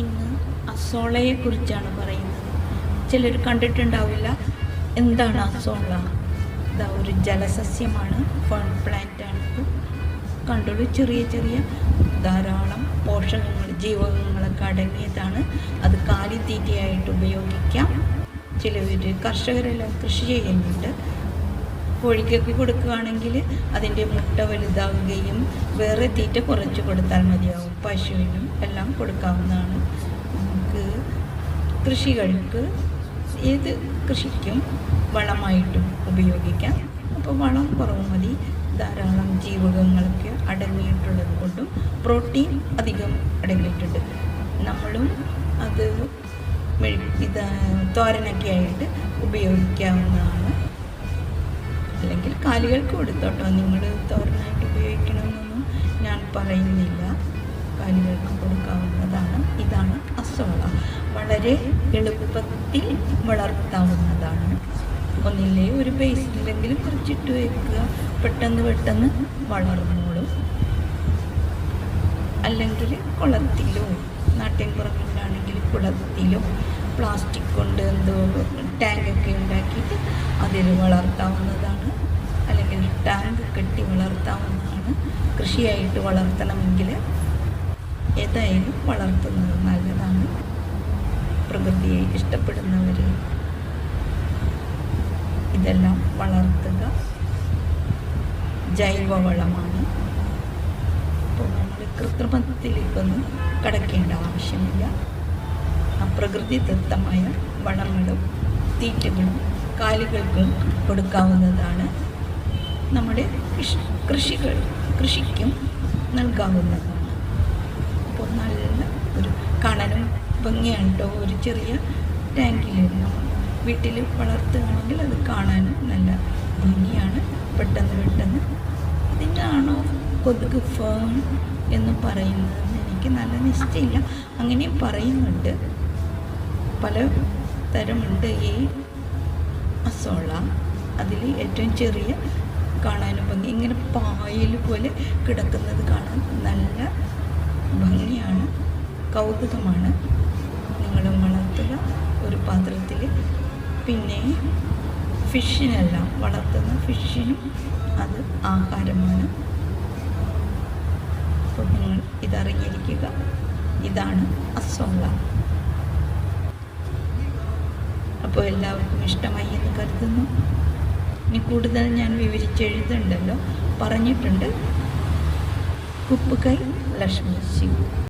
ഇന്ന് അസോളയെക്കുറിച്ചാണ് പറയുന്നത്. ചിലർ കണ്ടിട്ടുണ്ടാവില്ല എന്താണ് അസോള? ഇതാ ഒരു ജലസസ്യമാണ് ഫൺ പ്ലാന്റ് ആണ് കണ്ടുള്ളൂ കണ്ടോളൂ ചെറിയ ചെറിയ ധാരാളം പോഷകങ്ങൾ ജീവകങ്ങളൊക്കെ അടങ്ങിയതാണ്. അത് കാലിത്തീറ്റയായിട്ട് ഉപയോഗിക്കാം. ചിലവർ കർഷകരെല്ലാം കൃഷി ചെയ്യുന്നുണ്ട് കോഴിക്കൊക്കെ കൊടുക്കുകയാണെങ്കിൽ അതിന്റെ മുട്ട വലുതാവുകയും വേറെ തീറ്റ കുറച്ച് കൊടുത്താൽ മതിയാവും. പശുവിനും എല്ലാം കൊടുക്കാവുന്നതാണ്. നമുക്ക് കൃഷികൾക്ക് ഏത് കൃഷിക്കും വളമായിട്ടും ഉപയോഗിക്കാം. അപ്പോൾ വളം കുറവ് മതി. ധാരാളം ജീവകങ്ങളൊക്കെ അടങ്ങിയിട്ടുള്ളത് കൊണ്ടും പ്രോട്ടീൻ അധികം അടങ്ങിയിട്ടുണ്ട്. നമ്മളും അത് മെഴു ഇത് തോരനൊക്കെ ആയിട്ട് ഉപയോഗിക്കാവുന്നതാണ്. കാലികൾക്ക് കൊടുത്തോട്ടോ. നിങ്ങൾ തോരനായിട്ട് ഉപയോഗിക്കണമെന്നൊന്നും ഞാൻ പറയുന്നില്ല. കാലികൾക്ക് കൊടുക്കാവുന്നതാണ്. ഇതാണ് അസോള. വളരെ എളുപ്പത്തിൽ വളർത്താവുന്നതാണ്. ഒന്നില്ലേ ഒരു ബേസിലെങ്കിലും കുറച്ചിട്ട് വയ്ക്കുക പെട്ടെന്ന് പെട്ടെന്ന് വളർന്നോളും. അല്ലെങ്കിൽ കുളത്തിലോ നാട്ടിൻപുറങ്ങളിലാണെങ്കിൽ കുളത്തിലോ പ്ലാസ്റ്റിക് കൊണ്ട് എന്തോ ടാങ്കൊക്കെ ഉണ്ടാക്കിയിട്ട് അതിൽ വളർത്താവുന്നതാണ്. ടാങ്ക് കെട്ടി വളർത്താവുന്നതാണ്. കൃഷിയായിട്ട് വളർത്തണമെങ്കിൽ ഏതായാലും വളർത്തുന്നത് നല്ലതാണ്. പ്രകൃതിയെ ഇഷ്ടപ്പെടുന്നവർ ഇതെല്ലാം വളർത്തുക. ജൈവവളമാണ്. അപ്പോൾ നമ്മൾ കൃത്രിമത്തിലേക്കൊന്നും കടക്കേണ്ട ആവശ്യമില്ല. പ്രകൃതിദത്തമായ വളങ്ങളും തീറ്റകളും കാലുകൾക്കും കൊടുക്കാവുന്നതാണ്. നമ്മുടെ കൃഷി കൃഷികൾ കൃഷിക്കും നൽകാവുന്നതാണ്. അപ്പോൾ നല്ല ഒരു കാണാനും ഭംഗിയാണ് കേട്ടോ ഒരു ചെറിയ ടാങ്കിൽ നമ്മൾ വീട്ടിൽ വളർത്തുകയാണെങ്കിൽ അത് കാണാനും നല്ല ഭംഗിയാണ്. പെട്ടെന്ന് പെട്ടെന്ന് ഇതിനാണോ കൊതുക് ഫേൺ എന്ന് പറയുന്നതെന്ന് എനിക്ക് നല്ല നിശ്ചയമില്ല. അങ്ങനെയും പറയുന്നുണ്ട്. പല തരമുണ്ട് ഈ അസോള. അതിൽ ഏറ്റവും ചെറിയ കാണാനും ഭംഗി. ഇങ്ങനെ പായൽ പോലെ കിടക്കുന്നത് കാണാൻ നല്ല ഭംഗിയാണ് കൗതുകമാണ്. നിങ്ങൾ വളർത്തുക ഒരു പാത്രത്തിൽ പിന്നെ ഫിഷിനെല്ലാം വളർത്തുന്ന ഫിഷിനും അത് ആഹാരമാണ്. അപ്പോൾ നിങ്ങൾ ഇതറിഞ്ഞിരിക്കുക. ഇതാണ് അസോള. അപ്പോൾ എല്ലാവർക്കും ഇഷ്ടമായി എന്ന് കരുതുന്നു. ഇനി കൂടുതൽ ഞാൻ വിവരിച്ചെഴുതുണ്ടല്ലോ പറഞ്ഞിട്ടുണ്ട്. കുപ്പുകൈ ലക്ഷ്മി ശിവ.